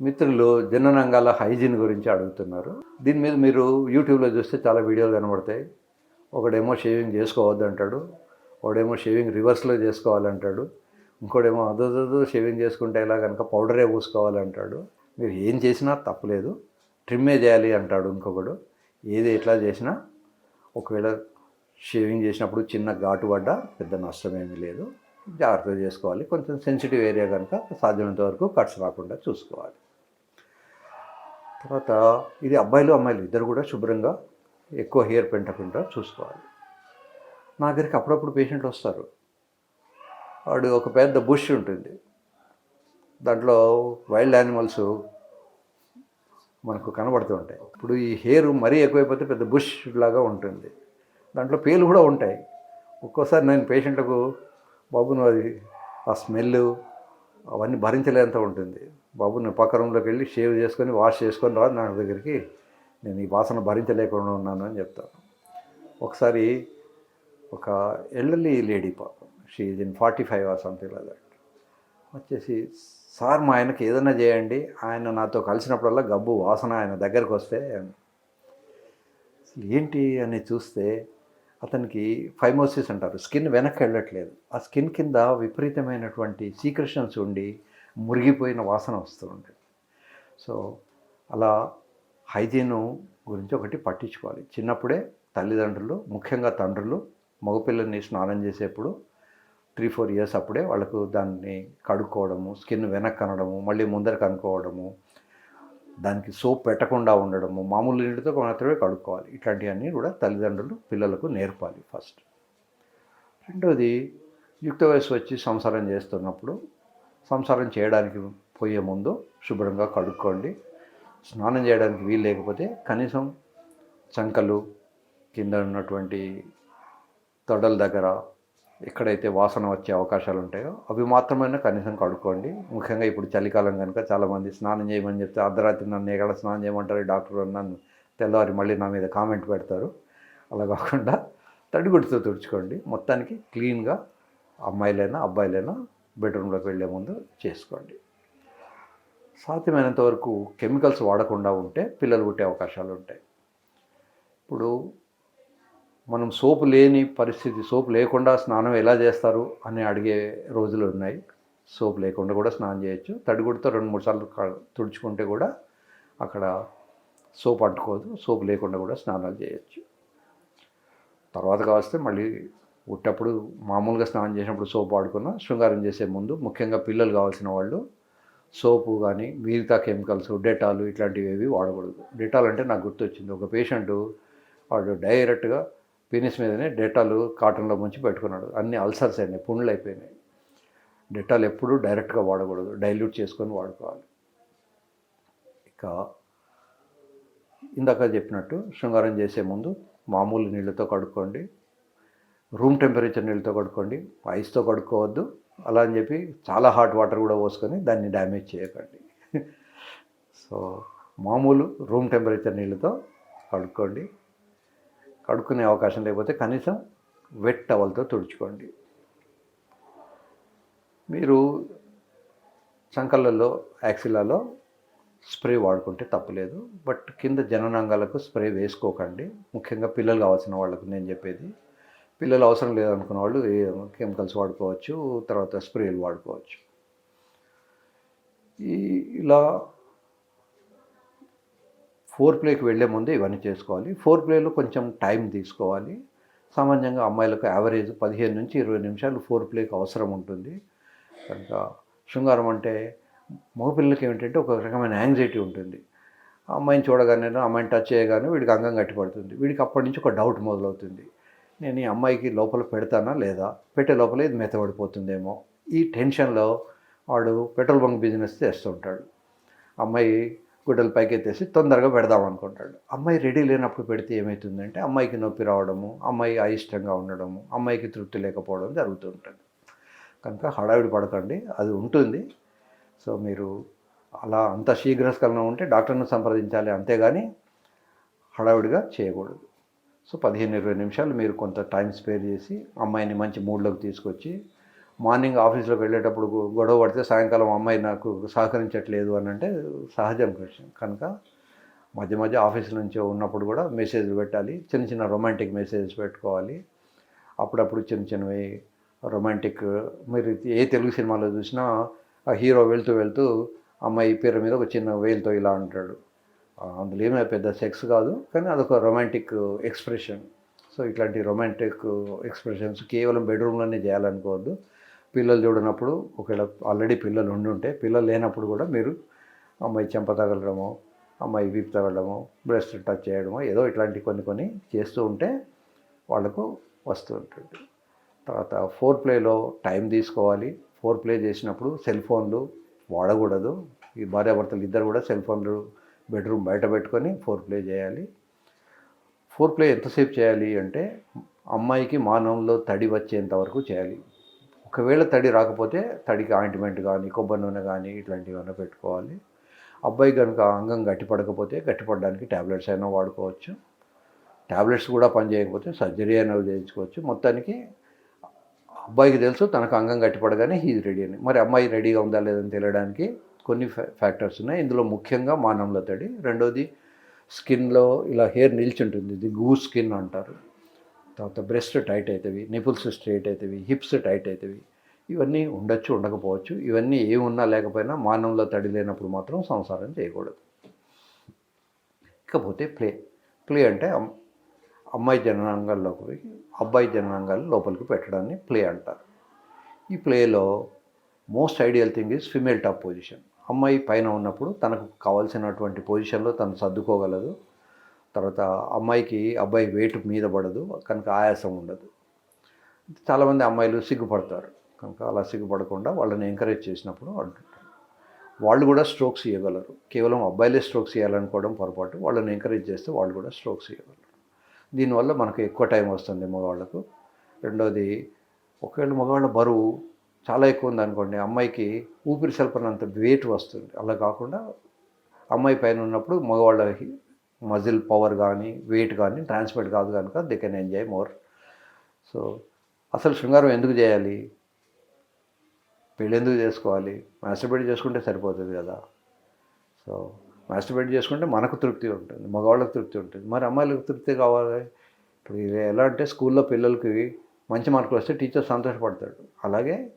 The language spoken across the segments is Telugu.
మిత్రులు జననంగాల హైజీన్ గురించి అడుగుతున్నారు. దీని మీద మీరు యూట్యూబ్లో చూస్తే చాలా వీడియోలు కనబడతాయి. ఒకడేమో షేవింగ్ చేసుకోవద్దు అంటాడు. ఒకడేమో షేవింగ్ రివర్స్లో చేసుకోవాలంటాడు ఇంకోడేమో అదోదో షేవింగ్ చేసుకుంటే ఎలా కనుక పౌడరే పూసుకోవాలంటాడు. మీరు ఏం చేసినా తప్పలేదు. ట్రిమ్మే చేయాలి అంటాడు ఇంకొకడు. ఏది ఎట్లా చేసినా ఒకవేళ షేవింగ్ చేసినప్పుడు చిన్న ఘాటు పడ్డా పెద్ద నష్టం ఏమీ లేదు. జాగ్రత్తగా చేసుకోవాలి. కొంచెం సెన్సిటివ్ ఏరియా కనుక సాధ్యమైనంత వరకు కట్స్ రాకుండా చూసుకోవాలి. తర్వాత ఇది అబ్బాయిలు అమ్మాయిలు ఇద్దరు కూడా శుభ్రంగా ఎక్కువ హెయిర్ పెంటకుండా చూసుకోవాలి. నా దగ్గరికి అప్పుడప్పుడు పేషెంట్లు వస్తారు. వాడు ఒక పెద్ద బుష్ ఉంటుంది. దాంట్లో వైల్డ్ యానిమల్స్ మనకు కనబడుతూ ఉంటాయి. ఇప్పుడు ఈ హెయిర్ మరీ ఎక్కువైపోతే పెద్ద బుష్ లాగా ఉంటుంది. దాంట్లో పేలు కూడా ఉంటాయి. ఒక్కోసారి నేను పేషెంట్లకు బాబు నువ్వు అది ఆ స్మెల్ అవన్నీ భరించలేంత ఉంటుంది. బాబు నేను పక్క రూమ్లోకి వెళ్ళి షేవ్ చేసుకొని వాష్ చేసుకొని రా నా దగ్గరికి. నేను ఈ వాసన భరించలేకుండా ఉన్నాను అని చెప్తాను. ఒకసారి ఒక ఎల్డర్లీ లేడీ పాపం. She is in forty five or something like that వచ్చేసి సార్ మా ఆయనకి ఏదైనా చేయండి. ఆయన నాతో కలిసినప్పుడల్లా గబ్బు వాసన ఆయన దగ్గరకు వస్తే అసలు ఏంటి అని చూస్తే అతనికి ఫైమోసిస్ అంటారు. స్కిన్ వెనక్కి వెళ్ళట్లేదు. ఆ స్కిన్ కింద విపరీతమైనటువంటి సీక్రెషన్స్ ఉండి మురిగిపోయిన వాసన వస్తూ ఉంటుంది. సో అలా హైజీను గురించి ఒకటి పట్టించుకోవాలి. చిన్నప్పుడే తల్లిదండ్రులు ముఖ్యంగా తండ్రులు మగపిల్లల్ని స్నానం చేసేప్పుడు త్రీ ఫోర్ ఇయర్స్ అప్పుడే వాళ్ళకు దాన్ని కడుక్కోవడము స్కిన్ వెనక్కి అనడము మళ్ళీ ముందర కనుక్కోవడము దానికి సోప్ పెట్టకుండా ఉండడము మామూలు నీటితో మాత్రమే కడుక్కోవాలి. ఇట్లాంటివన్నీ కూడా తల్లిదండ్రులు పిల్లలకు నేర్పాలి ఫస్ట్. రెండోది యుక్త వయసు వచ్చి సంసారం చేస్తున్నప్పుడు సంసారం చేయడానికి పోయే ముందు శుభ్రంగా కడుక్కోండి. స్నానం చేయడానికి వీలు లేకపోతే కనీసం చంకలు కింద ఉన్నటువంటి తొడల దగ్గర ఎక్కడైతే వాసన వచ్చే అవకాశాలు ఉంటాయో అవి మాత్రమైనా కనీసం కడుక్కోండి. ముఖ్యంగా ఇప్పుడు చలికాలం కనుక చాలామంది స్నానం చేయమని చెప్తే అర్ధరాత్రి నన్ను ఎక్కడ స్నానం చేయమంటారు డాక్టర్ నన్ను తెల్లవారి మళ్ళీ నా మీద కామెంట్ పెడతారు. అలా కాకుండా తడిగుడితో తుడుచుకోండి. మొత్తానికి క్లీన్గా అమ్మాయిలైనా అబ్బాయిలైనా బెడ్రూమ్లోకి వెళ్ళే ముందు చేసుకోండి. సాధ్యమైనంత వరకు కెమికల్స్ వాడకుండా ఉంటే పిల్లలు పుట్టే అవకాశాలు ఉంటాయి. ఇప్పుడు మనం సోపు లేని పరిస్థితి సోపు లేకుండా స్నానం ఎలా చేస్తారు అని అడిగే రోజులు ఉన్నాయి. సోప్ లేకుండా కూడా స్నానం చేయొచ్చు. తడిగుడితో రెండు మూడు సార్లు తుడుచుకుంటే కూడా అక్కడ సోప్ అంటుకోదు. సోప్ లేకుండా కూడా స్నానాలు చేయొచ్చు. తర్వాత కావస్తే మళ్ళీ ఉట్టప్పుడు మామూలుగా స్నానం చేసినప్పుడు సోప్ వాడుకున్న శృంగారం చేసే ముందు ముఖ్యంగా పిల్లలు కావాల్సిన వాళ్ళు సోపు కానీ మిగతా కెమికల్స్ డెటాలు ఇట్లాంటివి ఏవి వాడకూడదు. డెటాల్ అంటే నాకు గుర్తొచ్చింది. ఒక పేషెంట్ వాడు డైరెక్ట్గా పీనిస్ మీదనే డెటాలు కాటన్లో ముంచి పెట్టుకున్నాడు. అన్ని అల్సర్స్ అయినాయి పుండ్లు అయిపోయినాయి. డెటాల్ ఎప్పుడూ డైరెక్ట్గా వాడకూడదు. డైల్యూట్ చేసుకొని వాడుకోవాలి. ఇక ఇందాక చెప్పినట్టు శృంగారం చేసే ముందు మామూలు నీళ్ళతో కడుక్కోండి. రూమ్ టెంపరేచర్ నీళ్ళతో కడుక్కోండి ఐస్తో కడుక్కోవద్దు అలా అని చెప్పి చాలా హాట్ వాటర్ కూడా పోసుకొని దాన్ని డ్యామేజ్ చేయకండి. సో మామూలు రూమ్ టెంపరేచర్ నీళ్ళతో కడుక్కోండి. కడుక్కునే అవకాశం లేకపోతే కనీసం వెట్ టవల్తో తుడుచుకోండి. మీరు సంకళ్ళలో యాక్సిలాలో స్ప్రే వాడుకుంటే తప్పులేదు బట్ కింద జననాంగాలకు స్ప్రే వేసుకోకండి. ముఖ్యంగా పిల్లలు కావాల్సిన వాళ్ళకు నేను చెప్పేది. పిల్లలు అవసరం లేదనుకున్న వాళ్ళు కెమికల్స్ వాడుకోవచ్చు తర్వాత స్ప్రేలు వాడుకోవచ్చు. ఈ ఇలా ఫోర్ ప్లేకి వెళ్ళే ముందు ఇవన్నీ చేసుకోవాలి. ఫోర్ ప్లేలో కొంచెం టైం తీసుకోవాలి. సామాన్యంగా అమ్మాయిలకు యావరేజ్ పదిహేను నుంచి ఇరవై నిమిషాలు ఫోర్ ప్లేకి అవసరం ఉంటుంది. కనుక శృంగారం అంటే మగపిల్లలకి ఏమిటంటే ఒక రకమైన యాంగ్జైటీ ఉంటుంది. ఆ అమ్మాయిని చూడగానే అమ్మాయిని టచ్ చేయగానే వీడికి అంగం గట్టిపడుతుంది వీడికి అప్పటి నుంచి ఒక డౌట్ మొదలవుతుంది. నేను ఈ అమ్మాయికి లోపల పెడతానా లేదా? పెట్టే లోపల ఇది మెత్తబడిపోతుందేమో. ఈ టెన్షన్లో వాడు పెట్రోల్ బంక్ బిజినెస్ చేస్తుంటాడు. అమ్మాయి గుడ్డలు పైకి ఎత్తేసి తొందరగా పెడదాం అనుకుంటాడు. అమ్మాయి రెడీ లేనప్పుడు పెడితే ఏమవుతుందంటే అమ్మాయికి నొప్పి రావడము అమ్మాయి అయిష్టంగా ఉండడము అమ్మాయికి తృప్తి లేకపోవడం జరుగుతూ ఉంటుంది. కనుక హడావిడి పడకండి అది ఉంటుంది. సో మీరు అలా అంత శీఘ్రస్కలనం ఉంటే డాక్టర్ను సంప్రదించాలి అంతేగాని హడావిడిగా చేయకూడదు. సో పదిహేను ఇరవై నిమిషాలు మీరు కొంత టైం స్పేర్ చేసి అమ్మాయిని మంచి మూడ్లోకి తీసుకొచ్చి మార్నింగ్ ఆఫీస్లోకి వెళ్ళేటప్పుడు గొడవ పడితే సాయంకాలం అమ్మాయి నాకు సహకరించట్లేదు అని అంటే సహజం విషయం కనుక మధ్య మధ్య ఆఫీస్ నుంచి ఉన్నప్పుడు కూడా మెసేజ్లు పెట్టాలి. చిన్న చిన్న రొమాంటిక్ మెసేజెస్ పెట్టుకోవాలి. అప్పుడప్పుడు చిన్న చిన్నవి రొమాంటిక్ మీరు ఏ తెలుగు సినిమాలో చూసినా ఆ హీరో వెళ్తూ వెళ్తూ అమ్మాయి పేరు మీద ఒక చిన్న వేలుతో ఇలా అంటాడు. అందులో ఏమీ పెద్ద సెక్స్ కాదు కానీ అదొక రొమాంటిక్ ఎక్స్ప్రెషన్. సో ఇట్లాంటి రొమాంటిక్ ఎక్స్ప్రెషన్స్ కేవలం బెడ్రూమ్లోనే చేయాలనుకోవద్దు. పిల్లలు చూడనప్పుడు ఒకవేళ ఆల్రెడీ పిల్లలు ఉండి ఉంటే పిల్లలు లేనప్పుడు కూడా మీరు అమ్మాయి చెంప తగలడము అమ్మాయి వీపు తగలడము బ్రెస్ట్ టచ్ చేయడము ఏదో ఇట్లాంటి కొన్ని కొన్ని చేస్తూ ఉంటే వాళ్ళకు వస్తూ ఉంటుంది. తర్వాత ఫోర్ ప్లేలో టైం తీసుకోవాలి. ఫోర్ ప్లే చేసినప్పుడు సెల్ ఫోన్లు వాడకూడదు. ఈ భార్యాభర్తలు ఇద్దరు కూడా సెల్ ఫోన్లు బెడ్రూమ్ బయట పెట్టుకొని ఫోర్ ప్లే చేయాలి. ఫోర్ ప్లే ఎంతసేపు చేయాలి అంటే అమ్మాయికి మానవంలో తడి వచ్చేంత వరకు చేయాలి. ఒకవేళ తడి రాకపోతే తడికి ఆయింట్మెంట్ కానీ కొబ్బరి నూనె కానీ ఇట్లాంటివి ఏమైనా పెట్టుకోవాలి. అబ్బాయి కనుక అంగం గట్టిపడకపోతే గట్టిపడడానికి ట్యాబ్లెట్స్ అయినా వాడుకోవచ్చు. ట్యాబ్లెట్స్ కూడా పనిచేయకపోతే సర్జరీ అయినా చేయించుకోవచ్చు. మొత్తానికి అబ్బాయికి తెలుసు తనకు అంగం గట్టిపడగానే హీజ్ రెడీ అని. మరి అమ్మాయి రెడీగా ఉందా లేదని తెలియడానికి కొన్ని ఫ్యాక్టర్స్ ఉన్నాయి. ఇందులో ముఖ్యంగా మానంలో తడి. రెండోది స్కిన్లో ఇలా హెయిర్ నిల్చుంటుంది. ఇది గూ స్కిన్ అంటారు. తర్వాత బ్రెస్ట్ టైట్ అవుతాయి నిపుల్స్ స్ట్రైట్ అవుతాయి హిప్స్ టైట్ అవుతాయి ఇవన్నీ ఉండొచ్చు ఉండకపోవచ్చు. ఇవన్నీ ఏమున్నా ఉన్నా లేకపోయినా మానవులో తడి లేనప్పుడు మాత్రం సంసారం చేయకూడదు. ఇకపోతే ప్లే. ప్లే అంటే అమ్మాయి జననాంగాల్లోకి అబ్బాయి జననాంగాలు లోపలికి పెట్టడాన్ని ప్లే అంటారు. ఈ ప్లేలో most ideal thing is female top position. అమ్మాయి పైన ఉన్నప్పుడు తనకు కావాల్సినటువంటి పొజిషన్లో తను సర్దుకోగలదు. తర్వాత అమ్మాయికి అబ్బాయి వెయిట్ మీద పడదు కనుక ఆయాసం ఉండదు. చాలామంది అమ్మాయిలు సిగ్గుపడతారు. కనుక అలా సిగ్గుపడకుండా వాళ్ళని ఎంకరేజ్ చేసినప్పుడు అంటుంటారు. వాళ్ళు కూడా స్ట్రోక్స్ ఇవ్వగలరు కేవలం అబ్బాయిలే స్ట్రోక్స్ ఇవ్వాలనుకోవడం పొరపాటు. వాళ్ళని ఎంకరేజ్ చేస్తే వాళ్ళు కూడా స్ట్రోక్స్ ఇవ్వగలరు దీనివల్ల మనకు ఎక్కువ టైం వస్తుంది మగవాళ్ళకు. రెండోది ఒకవేళ మగవాళ్ళ బరువు చాలా ఎక్కువ ఉందనుకోండి అమ్మాయికి ఊపిరి సల్పనంత వెయిట్ వస్తుంది. అలా కాకుండా అమ్మాయి పైన ఉన్నప్పుడు మగవాళ్ళ మజిల్ పవర్ కానీ వెయిట్ కానీ ట్రాన్స్మిట్ కాదు కనుక they can enjoy more so అసలు శృంగారం ఎందుకు చేయాలి? పెళ్ళి ఎందుకు చేసుకోవాలి? మాస్టర్బేట్ చేసుకుంటే సరిపోతుంది కదా. సో మాస్టర్బేట్ చేసుకుంటే మనకు తృప్తి ఉంటుంది మగవాళ్ళకి తృప్తి ఉంటుంది. మరి అమ్మాయిలకు తృప్తి కావాలి? ఇప్పుడు ఇది ఎలా అంటే స్కూల్లో పిల్లలకి మంచి మార్కులు వస్తే టీచర్ సంతోషపడతాడు. అలాగే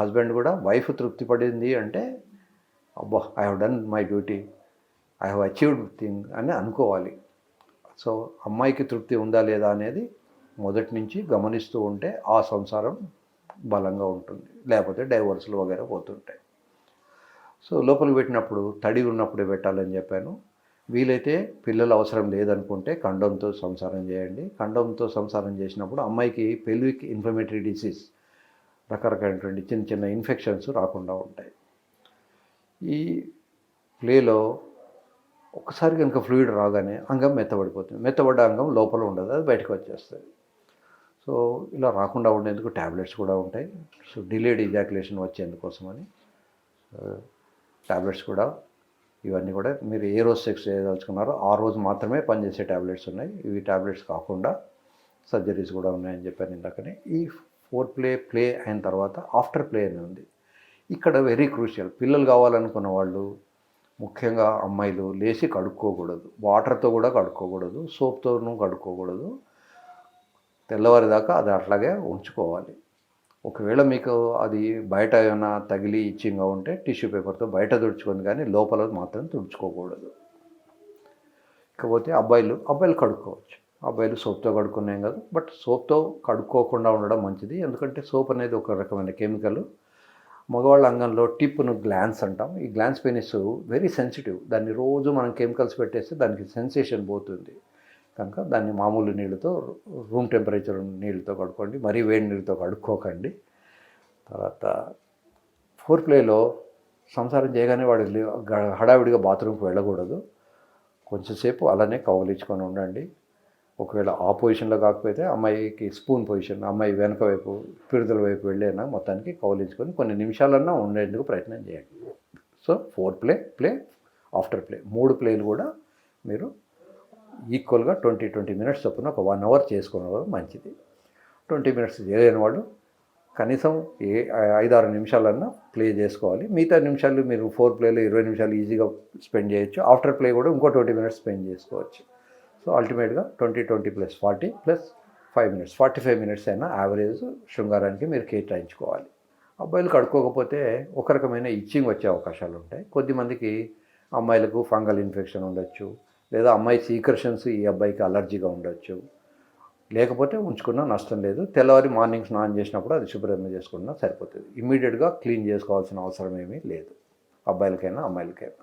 హస్బెండ్ కూడా వైఫ్ తృప్తి పడింది అంటే అబ్బా I have done my duty I have achieved thing అని అనుకోవాలి. సో అమ్మాయికి తృప్తి ఉందా లేదా అనేది మొదటి నుంచి గమనిస్తూ ఉంటే ఆ సంసారం బలంగా ఉంటుంది. లేకపోతే డైవర్స్లు వగేరా పోతుంటాయి. సో లోపలికి పెట్టినప్పుడు తడి ఉన్నప్పుడే పెట్టాలని చెప్పాను. వీలైతే పిల్లలు అవసరం లేదనుకుంటే కండంతో సంసారం చేయండి. కండంతో సంసారం చేసినప్పుడు అమ్మాయికి పెల్విక్ ఇన్ఫ్లమేటరీ డిసీజ్ రకరకాలైనటువంటి చిన్న చిన్న ఇన్ఫెక్షన్స్ రాకుండా ఉంటాయి. ఈ ప్లేలో ఒకసారి కనుక ఫ్లూయిడ్ రాగానే అంగం మెత్తబడిపోతుంది. మెత్తబడ్డ అంగం లోపల ఉండదు అది బయటకు వచ్చేస్తుంది. సో ఇలా రాకుండా ఉండేందుకు ట్యాబ్లెట్స్ కూడా ఉంటాయి. సో డిలేడ్ ఇజాక్యులేషన్ వచ్చేందుకోసమని ట్యాబ్లెట్స్ కూడా ఇవన్నీ కూడా మీరు ఏ రోజు సెక్స్ చేయదలుచుకున్నారో ఆ రోజు మాత్రమే పనిచేసే ట్యాబ్లెట్స్ ఉన్నాయి. ఇవి ట్యాబ్లెట్స్ కాకుండా సర్జరీస్ కూడా ఉన్నాయని చెప్పాను ఇందాకనే. ఈ ఫోర్ ప్లే ప్లే అయిన తర్వాత ఆఫ్టర్ ప్లే అని ఉంది. ఇక్కడ వెరీ క్రూషియల్. పిల్లలు కావాలనుకున్న వాళ్ళు ముఖ్యంగా అమ్మాయిలు లేచి కడుక్కోకూడదు. వాటర్తో కూడా కడుక్కోకూడదు. సోప్తోనూ కడుక్కోకూడదు. తెల్లవారిదాకా అది అట్లాగే ఉంచుకోవాలి. ఒకవేళ మీకు అది బయట ఏమైనా తగిలి ఇచ్చింగ్గా ఉంటే టిష్యూ పేపర్తో బయట తుడుచుకొని కానీ లోపల మాత్రం తుడుచుకోకూడదు. ఇకపోతే అబ్బాయిలు అబ్బాయిలు కడుక్కోవచ్చు. అబ్బాయిలు సోప్తో కడుక్కున్నాం కదా. బట్ సోప్తో కడుక్కోకుండా ఉండడం మంచిది. ఎందుకంటే సోప్ అనేది ఒక రకమైన కెమికల్. మగవాళ్ళ అంగంలో టిప్ను గ్లాన్స్ అంటాం. ఈ గ్లాన్స్ పెనిస్ వెరీ సెన్సిటివ్. దాన్ని రోజు మనం కెమికల్స్ పెట్టేస్తే దానికి సెన్సేషన్ పోతుంది. కనుక దాన్ని మామూలు నీళ్ళతో రూమ్ టెంపరేచర్ నీళ్ళతో కడుక్కోండి. మరీ వేడి నీళ్ళతో కడుక్కోకండి. తర్వాత ఫోర్ ప్లేలో సంసారం చేయగానే వాడు హడావిడిగా బాత్రూమ్కి వెళ్ళకూడదు. కొంచెంసేపు అలానే కౌగిలించుకొని ఉండండి. ఒకవేళ ఆ పొజిషన్లో కాకపోతే అమ్మాయికి స్పూన్ పొజిషన్ అమ్మాయి వెనక వైపు పిడుదల వైపు వెళ్ళేనా మొత్తానికి కౌలించుకొని కొన్ని నిమిషాలన్నా ఉండేందుకు ప్రయత్నం చేయండి. So foreplay play after play మూడు ప్లేలు కూడా మీరు ఈక్వల్గా ట్వంటీ ట్వంటీ మినిట్స్ చొప్పున ఒక వన్ అవర్ చేసుకోవడం మంచిది. ట్వంటీ మినిట్స్ చేయలేని వాళ్ళు కనీసం ఏ ఐదారు నిమిషాలన్నా ప్లే చేసుకోవాలి. మిగతా నిమిషాలు మీరు ఫోర్ ప్లేలో ఇరవై నిమిషాలు ఈజీగా స్పెండ్ చేయొచ్చు. ఆఫ్టర్ ప్లే కూడా ఇంకో ట్వంటీ మినిట్స్ స్పెండ్ చేసుకోవచ్చు. సో అల్టిమేట్గా twenty twenty plus forty plus five minutes forty five minutes అయినా యావరేజ్ శృంగారానికి మీరు కేటాయించుకోవాలి. అబ్బాయిలు కడుక్కోకపోతే ఒక రకమైన ఇచ్చింగ్ వచ్చే అవకాశాలు ఉంటాయి. కొద్దిమందికి అమ్మాయిలకు ఫంగల్ ఇన్ఫెక్షన్ ఉండొచ్చు లేదా అమ్మాయి సీక్రెషన్స్ ఈ అబ్బాయికి అలర్జీగా ఉండొచ్చు. లేకపోతే ఉంచుకున్నా నష్టం లేదు. తెల్లవారి మార్నింగ్ స్నానం చేసినప్పుడు అది శుభ్రంగా చేసుకున్నా సరిపోతుంది. ఇమ్మీడియట్గా క్లీన్ చేసుకోవాల్సిన అవసరం ఏమీ లేదు. అబ్బాయిలకైనా అమ్మాయిలకైనా.